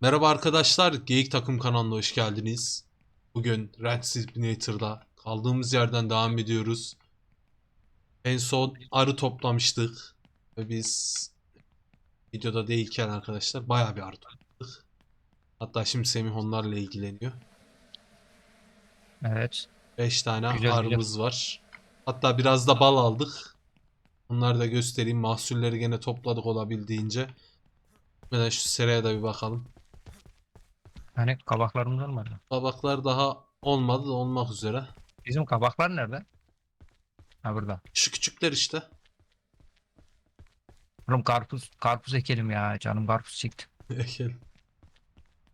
Merhaba arkadaşlar, Geyik Takım kanalına hoş geldiniz. Bugün Red Simulator'da kaldığımız yerden devam ediyoruz. En son arı toplamıştık. Ve biz videoda değilken arkadaşlar bayağı bir arı topladık. Hatta şimdi Semih onlarla ilgileniyor. Evet. 5 tane Güzel, güzel. arımız var. Hatta biraz da bal aldık. Onları da göstereyim. Mahsulleri gene topladık olabildiğince. Hemen şu seraya da bir bakalım. Hani kabaklarımız olmadı. Tabaklar daha olmadı da olmak üzere. Bizim kabaklar nerede? Ha burada. Şu küçükler işte. Oğlum karpuz, karpuz ekelim ya. Canım karpuz çekti. Ekel.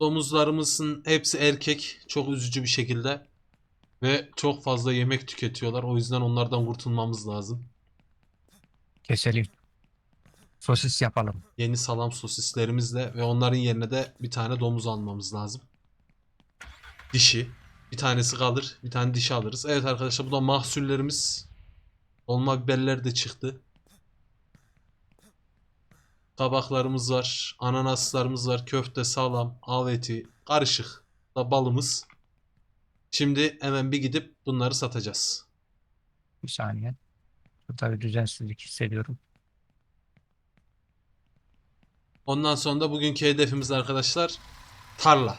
Domuzlarımızın hepsi erkek. Çok üzücü bir şekilde. Ve çok fazla yemek tüketiyorlar. O yüzden onlardan kurtulmamız lazım. Keselim. Sosis yapalım. Yeni salam sosislerimizle ve onların yerine de bir tane domuz almamız lazım. Dişi. Bir tanesi kalır. Bir tane dişi alırız. Evet arkadaşlar bu da mahsullerimiz. Olma biberler de çıktı. Kabaklarımız var. Ananaslarımız var. Köfte, salam, av eti, karışık. Da balımız. Şimdi hemen bir gidip bunları satacağız. Bir saniye. Burada bir düzensizlik hissediyorum. Ondan sonra da bugünkü hedefimiz arkadaşlar tarla.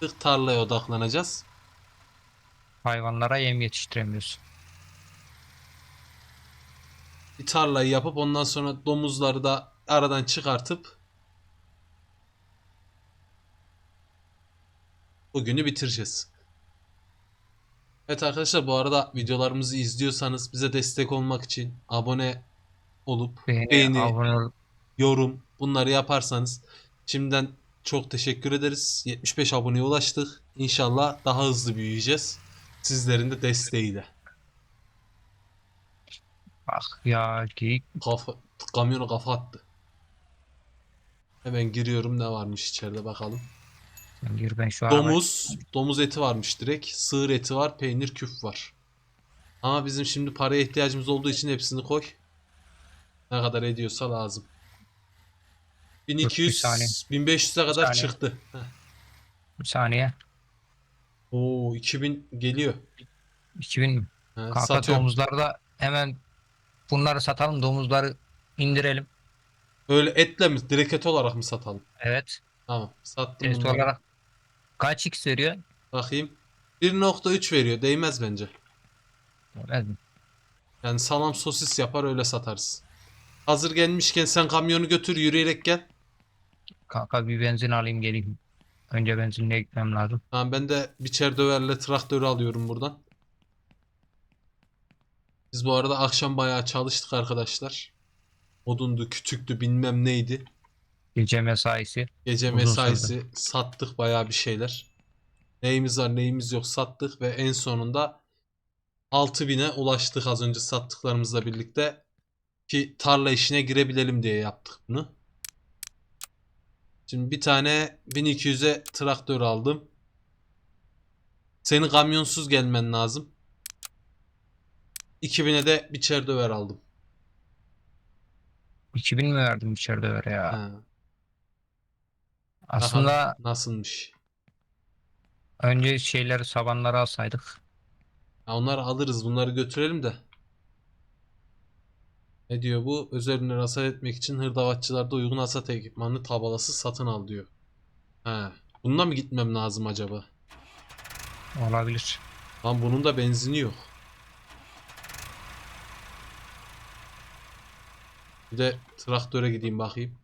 Tık tarlaya odaklanacağız. Hayvanlara yem yetiştiremiyoruz. bir tarlayı yapıp ondan sonra domuzları da aradan çıkartıp bugünü bitireceğiz. Evet arkadaşlar bu arada videolarımızı izliyorsanız bize destek olmak için abone olup Beğeni, beğeni, abone ol. yorum bunları yaparsanız şimdiden çok teşekkür ederiz. 75 aboneye ulaştık. İnşallah daha hızlı büyüyeceğiz. Sizlerin de desteğiyle. Bak ya geyik. Kafa, kamyonu kafa attı. Hemen giriyorum ne varmış içeride bakalım. Gir ben şu Domuz, domuz eti varmış direkt. Sığır eti var, peynir küf var. Ama bizim şimdi paraya ihtiyacımız olduğu için hepsini koy. Ne kadar ediyorsa lazım. Bir 1200, saniye. 1500'e kadar saniye. çıktı. Heh. Bir saniye. Oo 2000 geliyor. 2000 mi? Ha, Kanka satıyorum. domuzları da hemen bunları satalım. Domuzları indirelim. Öyle etle mi? Direkt et olarak mı satalım? Evet. Tamam. Sattım Et bunları. olarak kaç x veriyor? Bakayım. 1.3 veriyor. Değmez bence. Evet. Yani salam sosis yapar öyle satarız. Hazır gelmişken sen kamyonu götür yürüyerek gel. Kanka bir benzin alayım geleyim. Önce benzinliğe gitmem lazım. Tamam ben de biçer döverle traktörü alıyorum buradan. Biz bu arada akşam bayağı çalıştık arkadaşlar. Odundu, kütüktü, bilmem neydi. Gece mesaisi. Gece Uzun mesaisi sattık bayağı bir şeyler. Neyimiz var neyimiz yok sattık ve en sonunda 6000'e ulaştık az önce sattıklarımızla birlikte. Ki tarla işine girebilelim diye yaptık bunu. Şimdi bir tane 1200'e traktör aldım. Senin kamyonsuz gelmen lazım. 2000'e de biçer döver aldım. 2000 mi verdim içeride öyle ya? Ha, Aslında bakalım nasılmış? önce şeyleri sabanları alsaydık. Ya onları alırız. Bunları götürelim de. Ne diyor bu? Özel ürünleri hasat etmek için hırdavatçılarda uygun hasat ekipmanı tabalası satın al diyor. He. Bununla mı gitmem lazım acaba? Olabilir. Lan bunun da benzini yok. Bir de traktöre gideyim bakayım.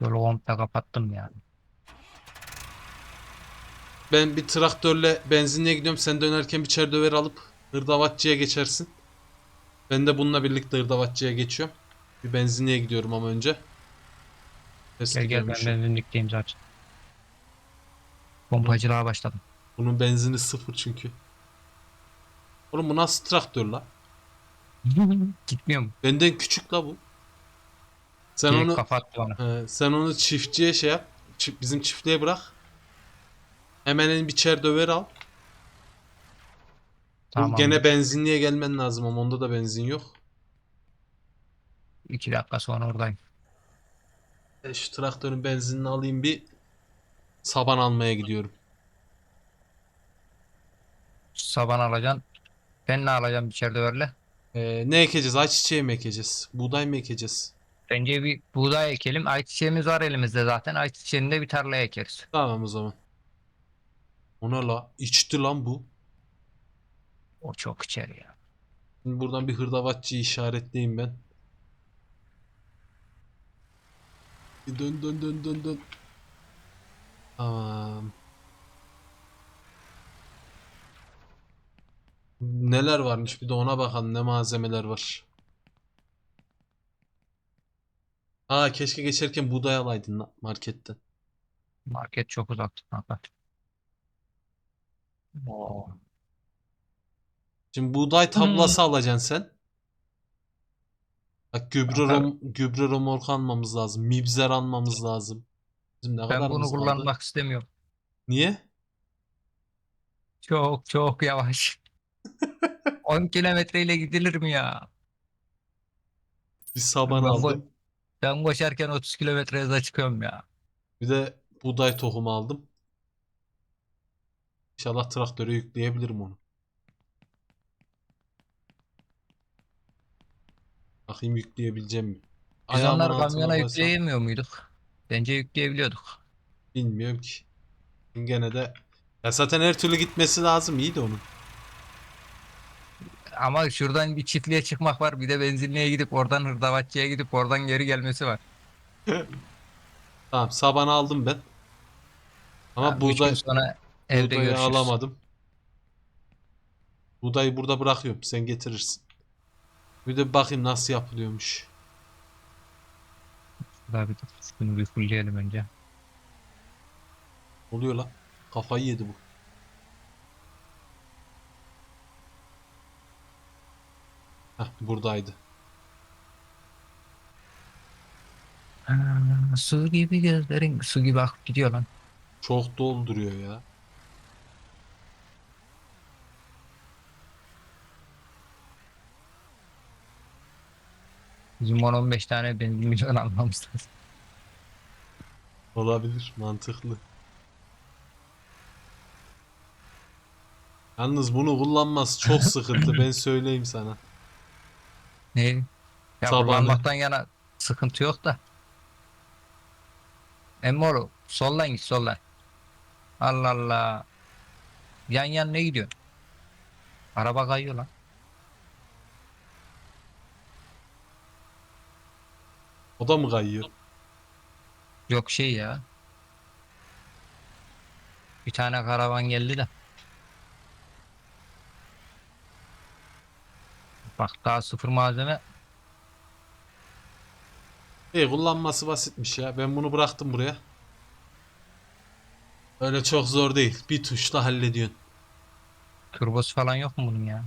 Yolu komple kapattım yani. Ben bir traktörle benzinliğe gidiyorum. Sen dönerken biçer döver alıp hırdavatçıya geçersin. Ben de bununla birlikte hırdavatçıya geçiyorum. Bir benzinliğe gidiyorum ama önce. Ses Gel gel ben gidiyormuş. benzinlikteyim zaten. Pompacılığa başladım. Bunun benzini sıfır çünkü. Oğlum bu nasıl traktör la? Gitmiyor mu? Benden küçük la bu. Sen Direkt onu kapattı onu. He, sen onu çiftçiye şey yap. çi- bizim çiftliğe bırak. Hemen en biçer döver al. Tamam. Gene benzinliğe gelmen lazım ama onda da benzin yok. İki dakika sonra oradayım. Ben şu traktörün benzinini alayım bir saban almaya gidiyorum. Saban alacaksın. Ben ne alacağım içeride öyle? Ee, ne ekeceğiz? Ayçiçeği mi ekeceğiz? Buğday mı ekeceğiz? Bence bir buğday ekelim. Ayçiçeğimiz var elimizde zaten. Ayçiçeğini de bir tarlaya ekeriz. Tamam o zaman. Ona la içti lan bu. O çok içer ya. Şimdi buradan bir hırdavatçıyı işaretleyeyim ben. Bir dön dön dön dön dön. Tamam. Neler varmış bir de ona bakalım ne malzemeler var. Aa keşke geçerken buğday alaydın marketten. Market çok uzaktı kanka. Oo. Şimdi buğday tablası alacaksın sen. Bak gübre Kanka- rom, gübre romorku almamız lazım. Mibzer almamız lazım. Bizim ne Ben bunu kullanmak istemiyorum. Niye? Çok çok yavaş. 10 kilometreyle gidilir mi ya? Bir saban Ben aldım. Ben koşarken 30 kilometre hıza çıkıyorum ya. Bir de buğday tohumu aldım. İnşallah traktöre yükleyebilirim onu. Bakayım yükleyebileceğim mi? Biz Ayağımın onları altına kamyona yükleyemiyor muyduk? Bence yükleyebiliyorduk. Bilmiyorum ki. Gene de ya zaten her türlü gitmesi lazım. İyi de onun. Ama şuradan bir çiftliğe çıkmak var. Bir de benzinliğe gidip oradan hırdavatçıya gidip oradan geri gelmesi var. Tamam sabanı aldım ben. Ama Tamam, üç gün buğday sonra evde buğdayı görüşürüz. alamadım. Buğdayı burada bırakıyorum. Sen getirirsin. Bir de bakayım nasıl yapılıyormuş. De şunu bir fullleyelim önce. Oluyor lan. Kafayı yedi bu. Heh, buradaydı. Ha, su gibi gözlerin su gibi akıp gidiyor lan. Çok dolduruyor ya. Bizim 10-15 tane benzin milyon almamız lazım. Olabilir. Mantıklı. Yalnız bunu kullanması çok sıkıntı. Ben söyleyeyim sana. Ne? Ya kullanmaktan yana sıkıntı yok da. Emmoğlu soldan git soldan. Allah Allah. Yan yan ne gidiyor? Araba kayıyor lan. O da mı kayıyor? Yok şey ya. Bir tane karavan geldi de. Bak daha sıfır malzeme. İyi kullanması basitmiş ya. Ben bunu bıraktım buraya. Öyle çok zor değil. Bir tuşla hallediyorsun. Turbosu falan yok mu bunun ya?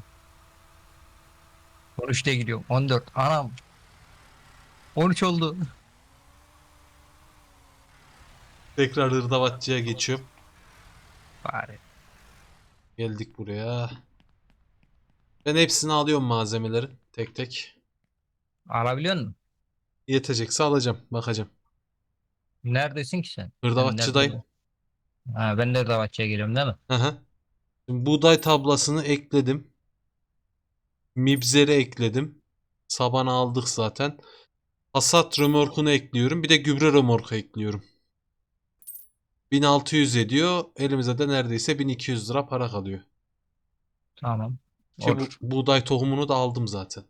13'te gidiyorum. 14. Anam. 13 oldu. Tekrar hırdavatçıya geçiyorum. Bari. Geldik buraya. Ben hepsini alıyorum malzemeleri. Tek tek. Alabiliyor musun? Yetecekse alacağım. Bakacağım. Neredesin ki sen? Hırdavatçıdayım. Ha, ben de hırdavatçıya geliyorum değil mi? Hı hı. Şimdi buğday tablasını ekledim. Mibzeri ekledim. Sabanı aldık zaten. Hasat römorkunu ekliyorum. Bir de gübre römorku ekliyorum. 1600 ediyor. Elimize de neredeyse 1200 lira para kalıyor. Tamam. Ki bu Olur. buğday tohumunu da aldım zaten.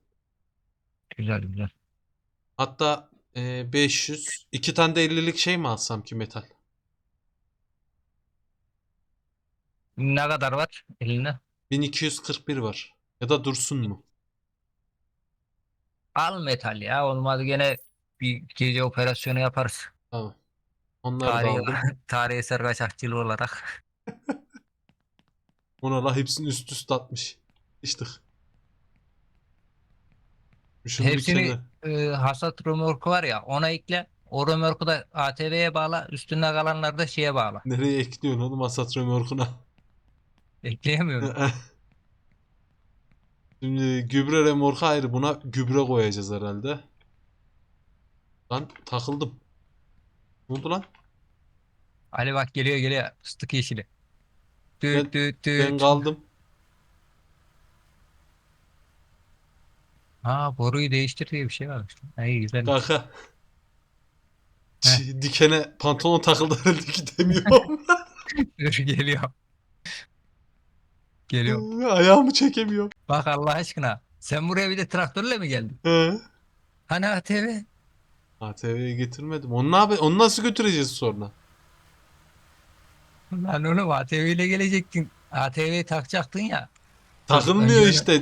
Güzel güzel. Hatta e, 500 iki tane de 50'lik şey mi alsam ki metal? Ne kadar var elinde? 1241 var. Ya da dursun mu? Al metal ya. Olmadı gene bir gece operasyonu yaparız. Tamam. Onları da Tarihi, aldım. tarihi eser kaçakçılığı olarak. Ona la hepsini üst üste atmış. Bir Hepsini e, hasat römorku var ya ona ekle. O römorku da ATV'ye bağla. Üstünde kalanları da şeye bağla. Nereye ekliyorsun oğlum hasat römorkuna? Ekleyemiyorum. Şimdi gübre remorku ayrı. Buna gübre koyacağız herhalde. Lan takıldım. Ne oldu lan? Ali bak geliyor geliyor. Fıstık yeşili. Ben- Düt düt düt. Ben kaldım. Ha boruyu değiştir diye bir şey varmış. İyi güzel. Kanka. Dikene pantolon takıldı herhalde gidemiyorum. Dur geliyor. Geliyor. Ayağımı çekemiyorum. Bak Allah aşkına. Sen buraya bir de traktörle mi geldin? He. Hani ATV? ATV'ye getirmedim. Onu, ne yap- onu nasıl götüreceğiz sonra? Lan oğlum ATV ile gelecektin. ATV'yi takacaktın ya. Takılmıyor Önce- işte.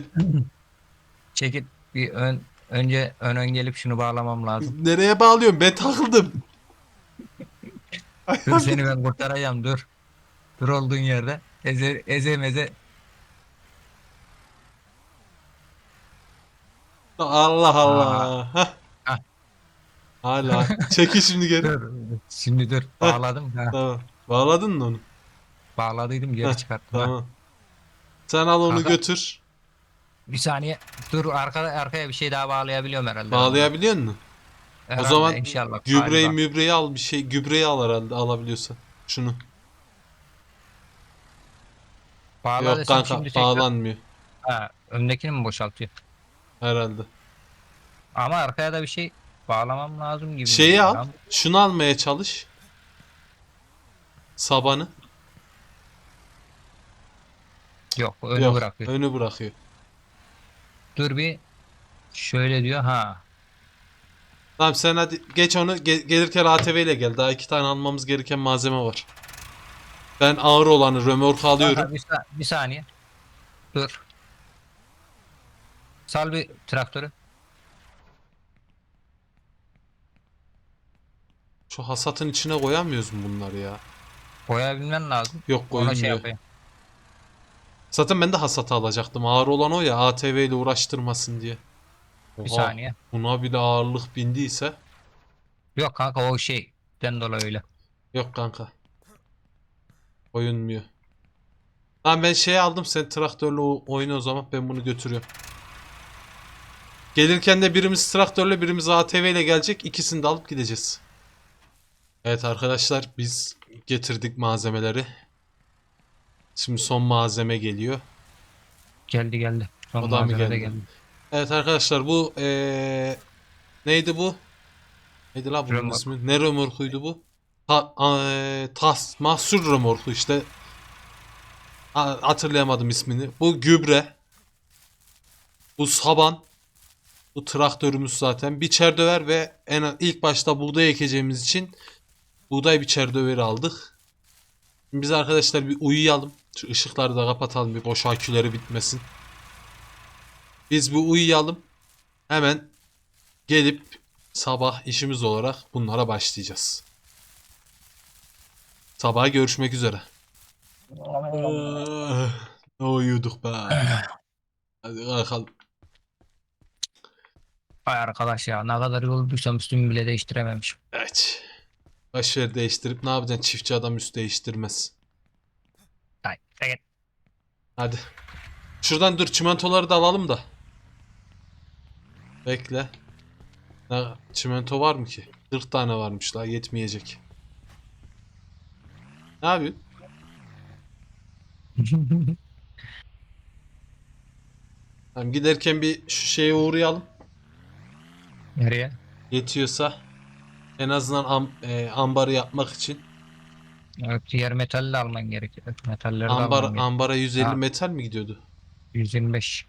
Çekil bir ön önce ön ön gelip şunu bağlamam lazım. Nereye bağlıyorum? Ben takıldım. Dur seni ben kurtaracağım dur. Dur olduğun yerde. Eze eze meze. Allah Allah. Hah. Hah. Hala. Çekil şimdi geri. Dur. Şimdi dur. Bağladım. Ha, Tamam. Bağladın mı onu? bağladıydım geri Heh, çıkarttım. ha. Tamam. Sen al onu Kanka. götür. Bir saniye. Dur arkada arkaya bir şey daha bağlayabiliyorum herhalde. Bağlayabiliyor musun? Herhalde, zaman inşallah. Gübreyi galiba. mübreyi al bir şey. Gübreyi al herhalde alabiliyorsan. Şunu. Bağla Yok desem kanka şimdi tekrar- bağlanmıyor. Ha, öndekini mi boşaltıyor? Herhalde. Ama arkaya da bir şey bağlamam lazım gibi. Şeyi al. lan. Şunu almaya çalış. Sabanı. Yok önü Yok. bırakıyor. Önü bırakıyor. Dur bir şöyle diyor ha. Tamam sen hadi geç onu Ge- gelirken ATV ile gel. Daha iki tane almamız gereken malzeme var. Ben ağır olanı römork alıyorum. Bir, sa- bir saniye. Dur. Sal bir traktörü. Şu hasatın içine koyamıyoruz mu bunları ya? Koyabilmen lazım. Yok Ona şey koyulmuyor. yapayım. Zaten ben de hasatı alacaktım. Ağır olan o ya ATV ile uğraştırmasın diye. Bir Oha, saniye. Buna bile ağırlık bindiyse. Yok kanka o şey. Den dolayı öyle. Yok kanka. Oyunmuyor. Tamam ben şey aldım sen traktörle o- oyna o zaman ben bunu götürüyorum. Gelirken de birimiz traktörle birimiz ATV ile gelecek. İkisini de alıp gideceğiz. Evet arkadaşlar biz getirdik malzemeleri. Şimdi son malzeme geliyor. Geldi geldi. Son O da mı de geldi? Evet arkadaşlar bu eee, neydi bu? Neydi la bunun Römork. ismi? Ne römorkuydu bu? Ta, eee, tas, mahsul römorku işte. Ha- hatırlayamadım ismini. Bu gübre. Bu saban. Bu traktörümüz zaten. Biçer döver ve en ilk başta buğday ekeceğimiz için buğday biçer döveri aldık. Şimdi biz arkadaşlar bir uyuyalım. Şu ışıkları da kapatalım bir boş aküleri bitmesin. Biz bir uyuyalım. Hemen gelip sabah işimiz olarak bunlara başlayacağız. Sabaha görüşmek üzere. Ah, Ne uyuduk be. Hadi kalkalım. Ay arkadaş ya ne kadar yolduysam üstümü bile değiştirememişim. Evet. Başver değiştirip ne yapacaksın? Çiftçi adam üst değiştirmez. Ay, evet. Hadi. Şuradan dur çimentoları da alalım da. Bekle. Ne, çimento var mı ki? 40 tane varmış daha yetmeyecek. Ne yapıyorsun? Tamam, giderken bir şu şeye uğrayalım. Nereye? Yetiyorsa en azından am- e, ambarı yapmak için. Evet, diğer metali de alman gerekiyor. Metalleri de Ambar, alman gerekiyor. ambara 150 Ha. metal mi gidiyordu? 125.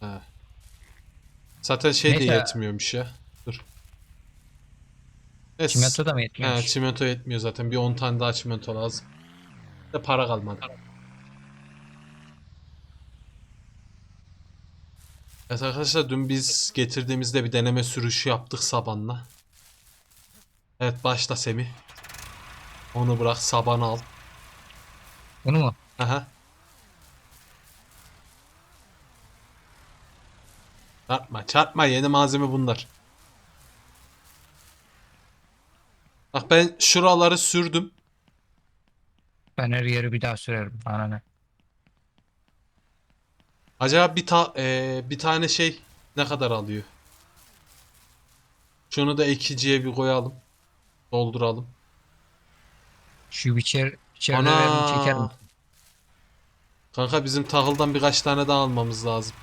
He. Zaten şey de Neyse. yetmiyormuş ya. Dur. Evet. Çimento da mı He, yetmiyormuş? çimento yetmiyor zaten. Bir 10 tane daha çimento lazım. Bir De para kalmadı. Evet arkadaşlar dün biz getirdiğimizde bir deneme sürüşü yaptık sabanla. Evet başla Semih. Onu bırak sabanı al. Bunu mu? Aha. Çarpma çarpma yeni malzeme bunlar. Bak ben şuraları sürdüm. Ben her yeri bir daha sürerim. Bana ne? Acaba bir ta eee, bir tane şey ne kadar alıyor? Şunu da ekiciye bir koyalım. Dolduralım. Şu biçer, biçerlerini çeker Ana. mi? Kanka bizim tahıldan birkaç tane daha almamız lazım.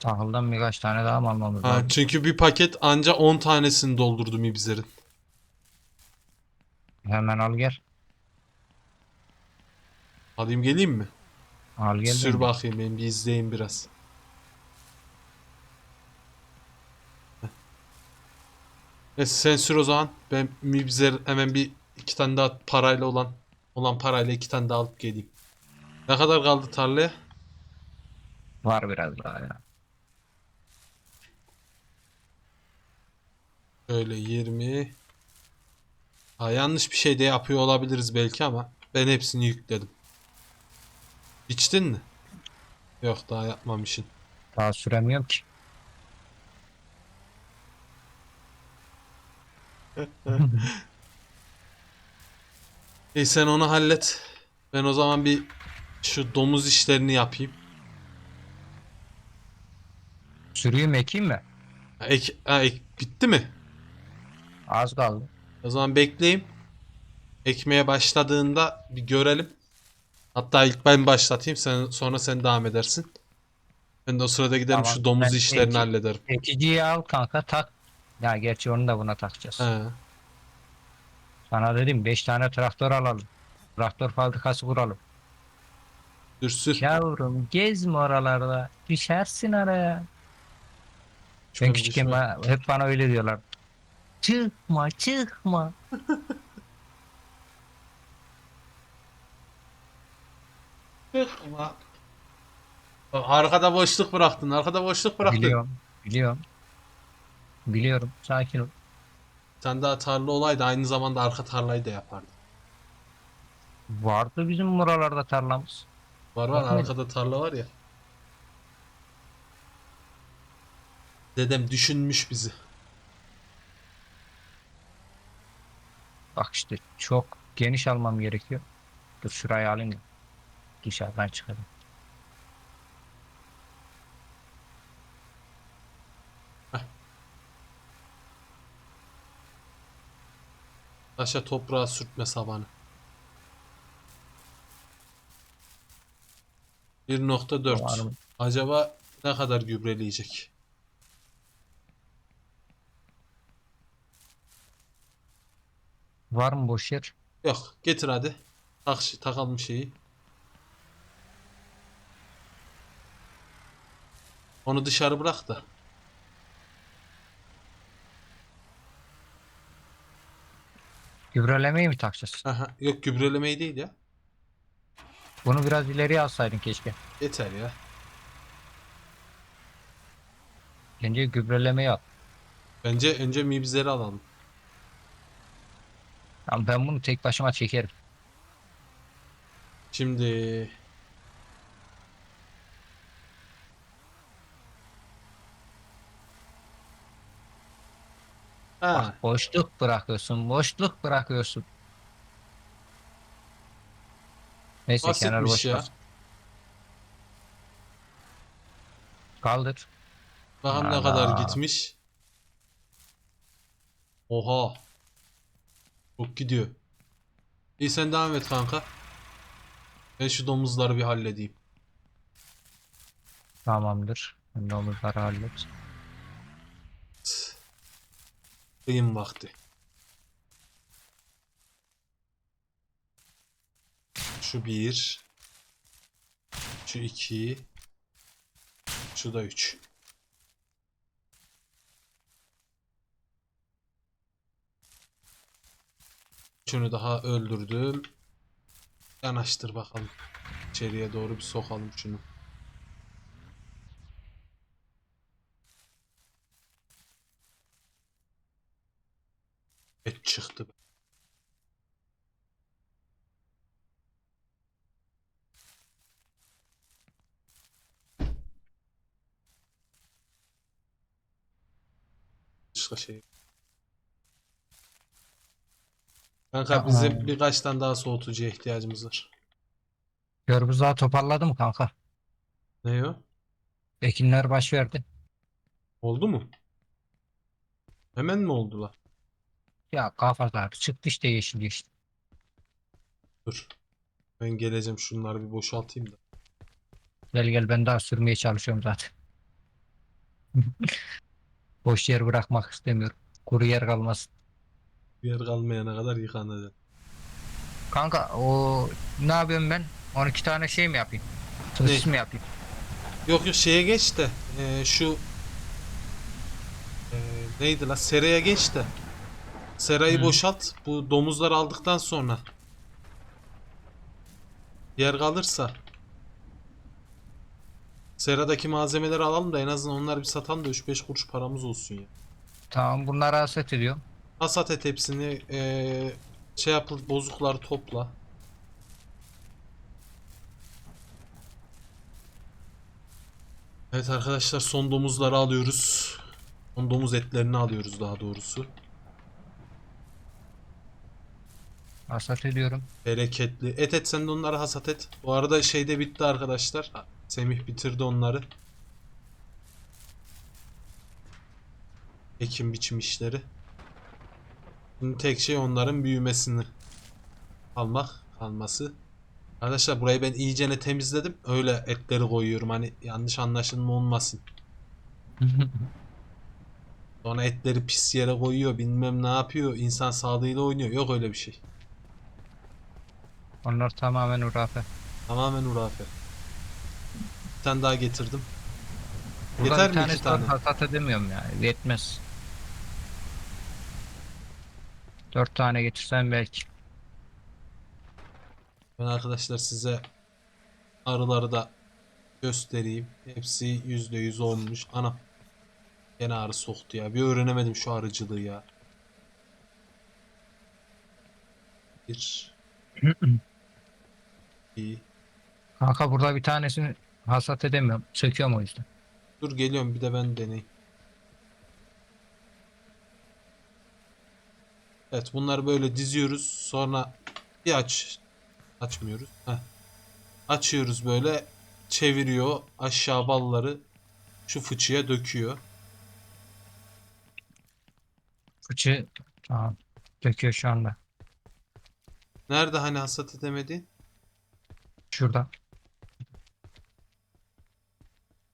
Tahıldan birkaç tane daha mı almamız Ha, lazım? çünkü bir paket anca 10 tanesini doldurdu Mibzer'in. Hemen al gel. Alayım geleyim mi? Al gel. Sür dedim. bakayım benim bir izleyin biraz. Neyse sen sür o zaman. Ben Mibzer hemen bir iki tane daha parayla olan olan parayla iki tane daha alıp geleyim. Ne kadar kaldı tarlaya? Var biraz daha ya. Şöyle 20. Ha, yanlış bir şey de yapıyor olabiliriz belki ama ben hepsini yükledim. İçtin mi? Yok daha yapmamışsın. Daha süremiyorum ki. İyi sen onu hallet. Ben o zaman bir şu domuz işlerini yapayım. Sürüyüm ekeyim mi? Ha, Ek, ha, ek- bitti mi? Az kaldı. O zaman bekleyeyim. Ekmeye başladığında bir görelim. Hatta ilk ben başlatayım. Sen sonra sen devam edersin. Ben de o sırada giderim Tamam, şu domuz ben işlerini eki- hallederim. Ekiciyi al kanka tak. Ya gerçi onu da buna takacağız. He. Sana dedim 5 tane traktör alalım. Traktör fabrikası kuralım. Sür sür. Yavrum gezme oralarda. Düşersin araya. Ben küçükken bana- hep bana öyle diyorlar. Çıkma çıkma. Çıkma. Bak, Arkada boşluk bıraktın. Arkada boşluk bıraktın. Biliyorum. Biliyorum. Biliyorum. Sakin ol. Sen daha tarla olaydı aynı zamanda arka tarlayı da yapardın. Vardı bizim buralarda tarlamız. Var var arkada tarla var ya. Dedem düşünmüş bizi. Bak işte çok geniş almam gerekiyor. Dur şurayı alayım da. Dışarıdan çıkalım. Taşa toprağa sürtme sabanı. 1.4 Var mı? Acaba ne kadar gübreleyecek? Var mı boş yer? Yok getir hadi. Tak, takalım şeyi. Onu dışarı bırak da. Gübrelemeyi mi takacağız? Aha, yok gübrelemeyi değil ya. Bunu biraz ileriye alsaydın keşke. Yeter ya. Bence gübrelemeyi al. Bence önce mibzeri alalım. Ama ben bunu tek başıma çekerim. Şimdi Ha, Bak boşluk bırakıyorsun, boşluk bırakıyorsun. Neyse kenar basitmiş boş ya. kalsın. Kaldır. Bakalım ne Ana. kadar gitmiş. Oha. Çok gidiyor. İyi sen devam et kanka. Ben şu domuzları bir halledeyim. Tamamdır. Ben de omuzları hallet. Kıyım vakti. Şu bir. Şu iki. Şu da üç. Şunu daha öldürdüm. Yanaştır bakalım. İçeriye doğru bir sokalım şunu. Et çıktı. Başka şey. Kanka bizim birkaç tane daha soğutucuya ihtiyacımız var. Görgüzü daha toparladı mı kanka? Ne o? Ekinler baş verdi. Oldu mu? Hemen mi oldular? Ya kafalar çıktı işte yeşil yeşil. Dur. Ben geleceğim şunları bir boşaltayım da. Gel gel ben daha sürmeye çalışıyorum zaten. Boş yer bırakmak istemiyorum. Kuru yer kalmasın. Yer kalmayana kadar yıkanacak. Kanka o ne yapıyorum ben? 12 tane şey mi yapayım? Sosis mi yapayım? Yok yok şeye geç de e, şu e, neydi la seraya geç de serayı Hı. boşalt bu domuzları aldıktan sonra yer kalırsa seradaki malzemeleri alalım da en azından onları bir satalım da 3-5 kuruş paramız olsun ya. Tamam bunları hasat ediyorum. Hasat et hepsini e, şey yapıl bozukları topla. Evet arkadaşlar son domuzları alıyoruz. Son domuz etlerini alıyoruz daha doğrusu. Hasat ediyorum. Bereketli. Et et sen de onları hasat et. Bu arada şey de bitti arkadaşlar. Semih bitirdi onları. Ekim biçim işleri. Şimdi tek şey onların büyümesini almak, kalması. Arkadaşlar burayı ben iyicene temizledim. Öyle etleri koyuyorum. Hani yanlış anlaşılma olmasın. Sonra etleri pis yere koyuyor, bilmem ne yapıyor, insan sağlığıyla oynuyor. Yok öyle bir şey. Onlar tamamen urafe. Tamamen hurafe. Bir tane daha getirdim. Burada Yeter bir mi tane iki tane? hasat edemiyorum ya. Yetmez. Dört tane getirsem belki. Ben arkadaşlar size arıları da göstereyim. Hepsi %100 olmuş. Anam. Gene arı soktu ya. Bir öğrenemedim şu arıcılığı ya. Bir. İyi. Kanka burada bir tanesini hasat edemiyorum. Söküyorum o yüzden. Dur geliyorum bir de ben deneyeyim. Evet bunları böyle diziyoruz. Sonra bir aç. Açmıyoruz. Heh. Açıyoruz böyle. Çeviriyor. Aşağı balları şu fıçıya döküyor. Fıçı tamam. Döküyor şu anda. Nerede hani hasat edemedi? Şurada.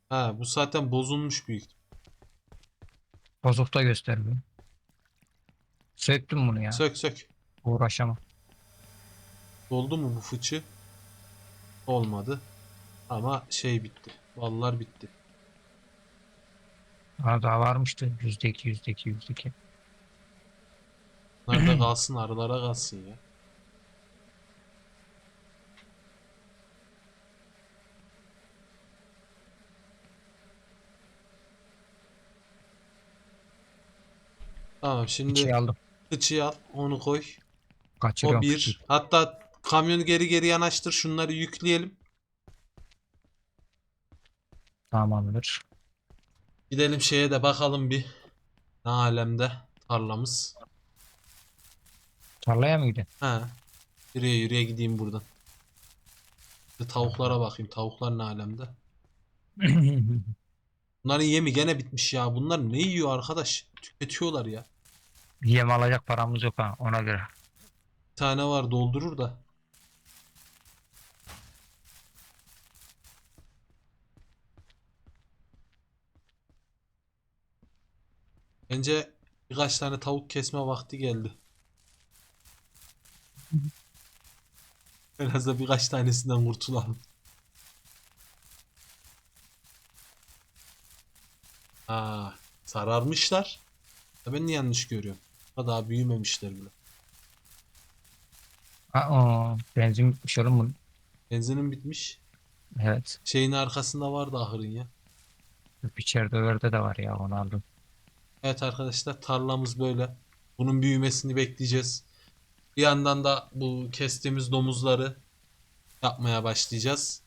Ha bu zaten bozulmuş büyük. Bozukta göstermiyor. Söktüm bunu ya. Sök sök. Uğraşamam. Doldu mu bu fıçı? Olmadı. Ama şey bitti. Ballar bitti. Aa, daha varmıştı. Yüzde iki, yüzde iki, yüzde iki. Bunlar da kalsın arılara kalsın ya. Tamam şimdi İkiye aldım. Fıçıyı al onu koy. O Kaçırıyorum bir. fıçıyı. Hatta kamyonu geri geri yanaştır şunları yükleyelim. Tamamdır. Gidelim şeye de bakalım bir. Ne alemde tarlamız. Tarlaya mı gidiyorsun? Ha. Yürüye yürüye gideyim buradan. Bir tavuklara bakayım. Tavuklar ne alemde? Bunların yemi gene bitmiş ya. Bunlar ne yiyor arkadaş? Tüketiyorlar ya. Yem alacak paramız yok ha ona göre. Bir tane var doldurur da. Bence birkaç tane tavuk kesme vakti geldi. En azından birkaç tanesinden kurtulalım. Aa, sararmışlar. Ya ben niye yanlış görüyorum? Daha büyümemişler bile. Aa, benzin bitmiş oğlum bunun. Benzinin bitmiş. Evet. Şeyin arkasında vardı ahırın ya. İçeride öbürde de var ya onu aldım. Evet arkadaşlar tarlamız böyle. Bunun büyümesini bekleyeceğiz. Bir yandan da bu kestiğimiz domuzları yapmaya başlayacağız.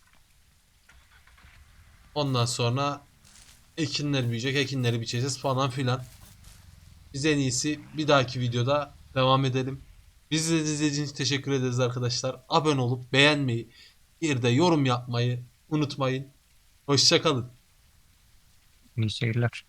Ondan sonra ekinler büyüyecek, ekinleri biçeceğiz falan filan. Biz en iyisi bir dahaki videoda devam edelim. Bizi de izlediğiniz için teşekkür ederiz arkadaşlar. Abone olup beğenmeyi, bir de yorum yapmayı unutmayın. Hoşçakalın. İyi seyirler.